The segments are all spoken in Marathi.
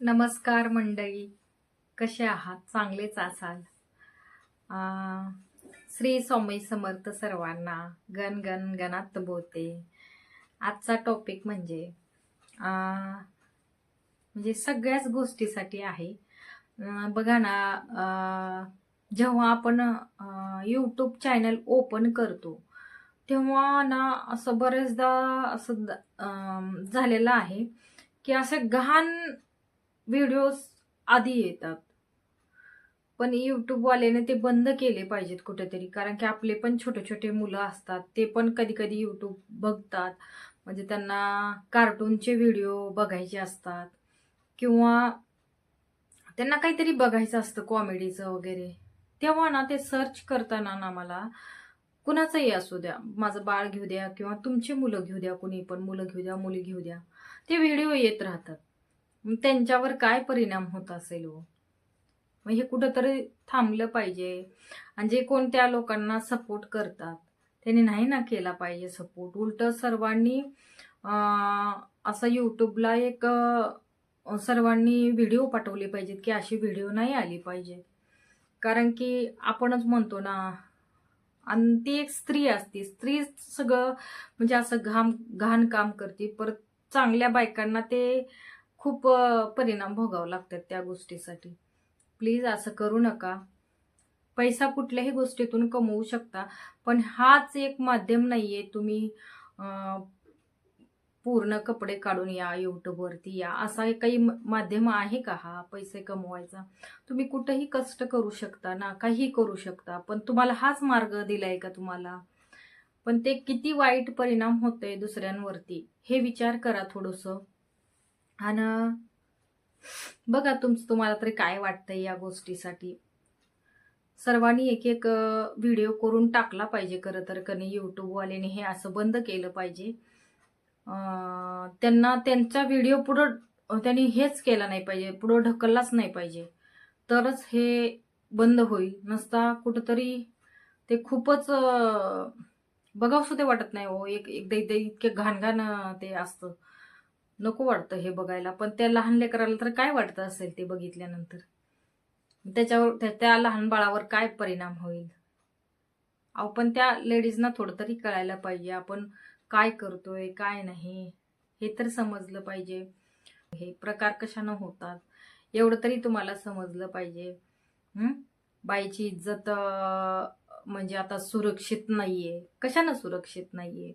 नमस्कार मंडळी. कसे आहात? चांगलेच असाल श्री स्वामी समर्थ सर्वांना गण गण गणात बोलते. आजचा टॉपिक म्हणजे म्हणजे सगळ्याच गोष्टीसाठी आहे. बघा ना जेव्हा आपण यूट्यूब चॅनल ओपन करतो तेव्हा ना असं बरेचदा असं द- झालेलं आहे की असं घाण व्हिडिओज आधी येतात. पण यूट्यूबवाल्याने ते बंद केले पाहिजेत कुठेतरी. कारण की आपले पण छोटे छोटे मुलं असतात. ते पण कधी कधी यूट्यूब बघतात. म्हणजे त्यांना कार्टूनचे व्हिडिओ बघायचे असतात. किंवा त्यांना काहीतरी बघायचं असतं कॉमेडीचं वगैरे. तेव्हा ना ते सर्च करताना ना मला कुणाचंही असू द्या माझं बाळ घेऊ द्या किंवा तुमची मुलं घेऊ द्या कुणी पण मुलं घेऊ द्या मुली घेऊ द्या ते व्हिडिओ येत राहतात. मग त्यांच्यावर काय परिणाम होत असेल हो? मग हे कुठंतरी थांबलं पाहिजे. आणि जे कोणत्या लोकांना सपोर्ट करतात त्यांनी नाही ना केला पाहिजे सपोर्ट उलट सर्वांनी असं यूट्यूबला एक सर्वांनी व्हिडिओ पाठवले पाहिजेत की अशी व्हिडिओ नाही आली पाहिजे कारण की आपणच म्हणतो ना आणि ती एक स्त्री असते. स्त्री सगळं म्हणजे असं घाम घाण काम करते. परत चांगल्या बायकांना ते खूप परिणाम भोगावं लागतात त्या गोष्टीसाठी. प्लीज असं करू नका. पैसा कुठल्याही गोष्टीतून कमवू शकता पण हाच एक माध्यम नाही आहे तुम्ही पूर्ण कपडे काढून या यूट्यूबवरती या. असा काही म- माध्यम आहे का हा पैसे कमवायचा? तुम्ही कुठंही कष्ट करू शकता ना काही करू शकता पण तुम्हाला हाच मार्ग दिलाय का तुम्हाला? पण ते किती वाईट परिणाम होतोय दुसऱ्यांवरती हे विचार करा थोडंसं. आणि बघा तुमचं तुम्हाला तरी काय वाटतंय या गोष्टीसाठी? सर्वांनी एक एक व्हिडिओ करून टाकला पाहिजे खरं तर कधी यूट्यूबवाल्याने हे असं बंद केलं पाहिजे. त्यांना त्यांचा व्हिडिओ पुढं त्यांनी हेच केला नाही पाहिजे पुढं ढकललाच नाही पाहिजे. तरच हे बंद होईल. नसता कुठंतरी ते खूपच अं, बघावसं ते वाटत नाही हो एक एकदा एकदा इतके घाणघाण ते असतं. नको वाटतं हे बघायला. पण त्या लहान लेकराला तर काय वाटतं असेल ते बघितल्यानंतर? त्याच्यावर त्या- त्या लहान बाळावर काय परिणाम होईल? अहो पण त्या लेडीजना थोडं तरी कळायला पाहिजे. आपण काय करतोय काय नाही हे तर समजलं पाहिजे. हे प्रकार कशानं होतात? एवढं तरी तुम्हाला समजलं पाहिजे. बाईची इज्जत म्हणजे आता सुरक्षित नाहीये. कशानं सुरक्षित नाहीये?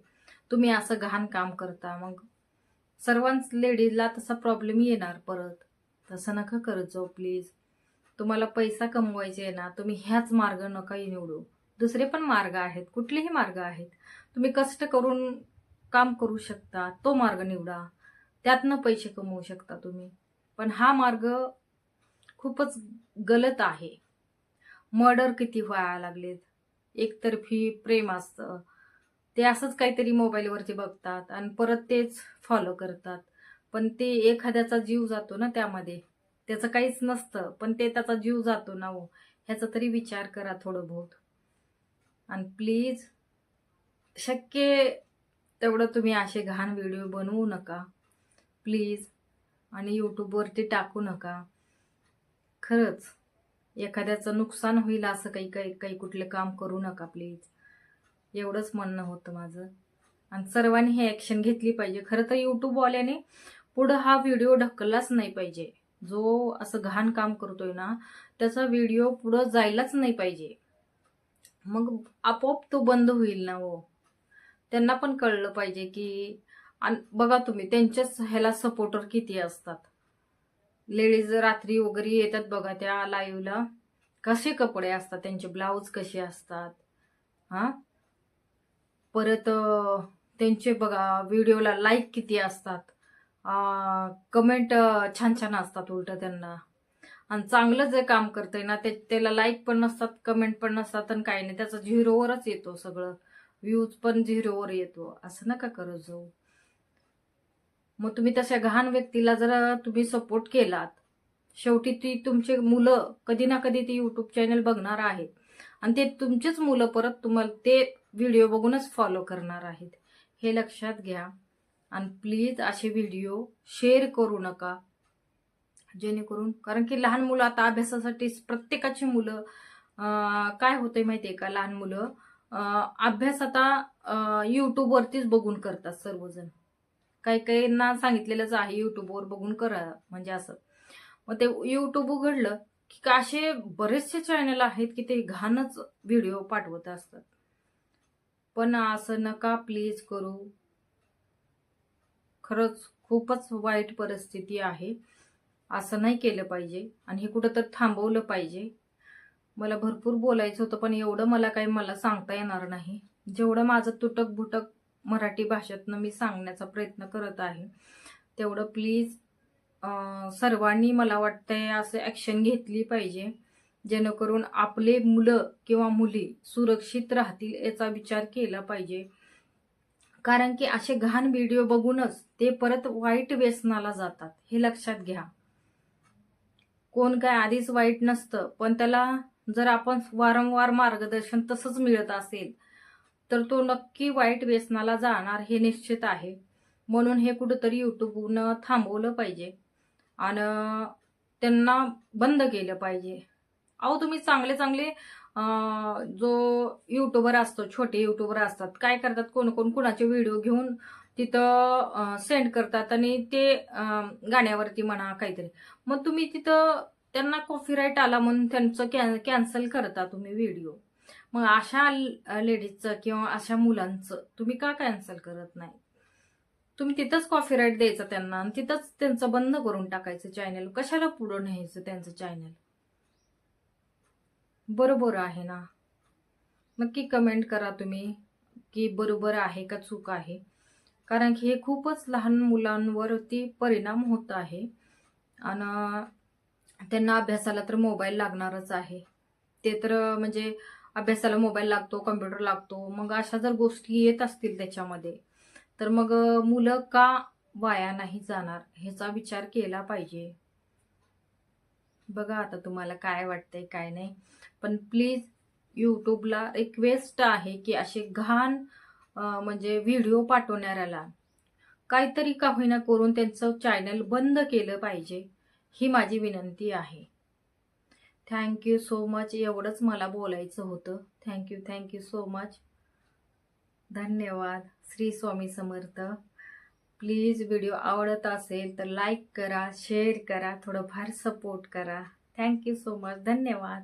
तुम्ही असं घाण काम करता. मग सर्वांच लेडीजला तसा प्रॉब्लेम येणार परत. तसं नका करत जाऊ प्लीज तुम्हाला पैसा कमवायचे आहे ना तुम्ही ह्याच मार्ग नका निवडू. दुसरे पण मार्ग आहेत कुठलेही मार्ग आहेत. तुम्ही कष्ट करून काम करू शकता तो मार्ग निवडा. त्यातनं पैसे कमवू शकता तुम्ही. पण हा मार्ग खूपच गलत आहे. मर्डर किती व्हायला लागलेत. एकतर्फी प्रेम असतं. ते असंच काहीतरी मोबाईलवरती बघतात आणि परत तेच फॉलो करतात. पण ते एखाद्याचा जीव जातो ना त्यामध्ये. त्याचं काहीच नसतं पण ते त्याचा जीव जातो ना हो. ह्याचा तरी विचार करा थोडं बहुत आणि प्लीज शक्य तेवढं तुम्ही असे घाण व्हिडिओ बनवू नका. प्लीज आणि यूट्यूबवरती टाकू नका. खरंच एखाद्याचं नुकसान होईल असं काही काही काही कुठलं काम करू नका प्लीज एवढंच म्हणणं होतं माझं. आणि सर्वांनी हे ॲक्शन घेतली पाहिजे. खरं तर यूट्यूबवाल्याने पुढं हा व्हिडिओ ढकललाच नाही पाहिजे. जो असं घाण काम करतोय ना त्याचा व्हिडिओ पुढं जायलाच नाही पाहिजे. मग आपोआप तो बंद होईल ना हो. त्यांना पण कळलं पाहिजे की आणि बघा तुम्ही त्यांच्याच ह्याला सपोर्टर किती असतात. लेडीज रात्री वगैरे येतात बघा त्या लाईव्हला कसे कपडे असतात त्यांचे ब्लाऊज कसे असतात? हां? परत त्यांचे बघा व्हिडिओला लाईक किती असतात. कमेंट छान छान असतात उलट त्यांना. आणि चांगलं जे काम करतंय ना ते त्याला लाईक पण नसतात कमेंट पण नसतात आणि काही नाही. त्याचा झिरोवरच येतो सगळं. व्ह्यूज पण झिरोवर येतो. असं नका करत जाऊ. मग तुम्ही तशा घाण व्यक्तीला जर तुम्ही सपोर्ट केलात. शेवटी ती तुमचे मुलं कधी ना कधी ती युट्यूब चॅनल बघणार आहेत. आणि ते तुमचेच मुलं परत तुम्हाला ते व्हिडिओ बघूनच फॉलो करणार आहेत. हे लक्षात घ्या. आणि प्लीज असे व्हिडिओ शेअर करू नका. जेणेकरून कारण की लहान मुलं आता अभ्यासासाठी प्रत्येकाची मुलं काय होतंय माहितीये का लहान मुलं? अभ्यास आता युट्यूबवरतीच बघून करतात सर्वजण. काही काहींना सांगितलेलंच आहे युट्यूबवर बघून करा म्हणजे असं. मग ते युट्यूब उघडलं की असे बरेचसे चॅनल आहेत की ते घाणच व्हिडिओ पाठवत असतात. पण असं नका प्लीज करू. खरंच खूपच वाईट परिस्थिती आहे. असं नाही केलं पाहिजे आणि हे कुठं तर थांबवलं पाहिजे. मला भरपूर बोलायचं होतं पण एवढं मला काही मला सांगता येणार नाही. जेवढं माझं तुटक बुटक मराठी भाषेतनं मी सांगण्याचा प्रयत्न करत आहे तेवढं प्लीज सर्वांनी मला वाटतंय असं ॲक्शन घेतली पाहिजे. जेणेकरून आपले मुलं किंवा मुली सुरक्षित राहतील याचा विचार केला पाहिजे. कारण की असे घाण व्हिडिओ बघूनच ते परत वाईट व्यसनाला जातात. हे लक्षात घ्या. कोण काय आधीच वाईट नसतं पण त्याला जर आपण वारंवार मार्गदर्शन तसंच मिळत असेल तर तो नक्की वाईट व्यसनाला जाणार हे निश्चित आहे. म्हणून हे कुठंतरी युट्यूबनं थांबवलं पाहिजे. आणि त्यांना बंद केलं पाहिजे. अहो तुम्ही चांगले चांगले जो युट्यूबर असतो छोटे युट्यूबर असतात काय करतात कोण कोण कुणाचे व्हिडिओ घेऊन तिथं सेंड करतात आणि ते गाण्यावरती म्हणा काहीतरी. मग तुम्ही तिथं त्यांना कॉफीराईट आला म्हणून त्यांचं कॅन कॅन्सल करता तुम्ही व्हिडिओ मग अशा लेडीजचं किंवा अशा मुलांचं तुम्ही का कॅन्सल करत नाही? तुम्ही तिथंच कॉपीराईट द्यायचं त्यांना आणि तिथंच त्यांचं बंद करून टाकायचं चॅनल कशाला पुढं न्यायचं त्यांचं चॅनल बरोबर आहे ना? नक्की कमेंट करा तुम्ही की बरोबर आहे का चूक आहे. कारण की हे खूपच लहान मुलांवरती परिणाम होत आहे. आणि त्यांना अभ्यासाला तर मोबाईल लागणारच आहे. ते तर म्हणजे अभ्यासाला मोबाईल लागतो कम्प्युटर लागतो. मग अशा जर गोष्टी येत असतील त्याच्यामध्ये तर मग मुलं का वाया नाही जाणार? ह्याचा विचार केला पाहिजे. बघा आता तुम्हाला काय वाटतंय काय नाही. पण प्लीज यूट्यूबला रिक्वेस्ट आहे की असे घाण म्हणजे व्हिडिओ पाठवणाऱ्याला काहीतरी का होईना करून त्यांचं चॅनल बंद केलं पाहिजे ही माझी विनंती आहे. थँक्यू सो मच एवढंच मला बोलायचं होतं. थँक्यू थँक्यू सो मच धन्यवाद. श्री स्वामी समर्थ. प्लीज व्हिडिओ आवडत असेल तर लाईक करा शेअर करा थोडंफार सपोर्ट करा. थँक्यू सो मच धन्यवाद.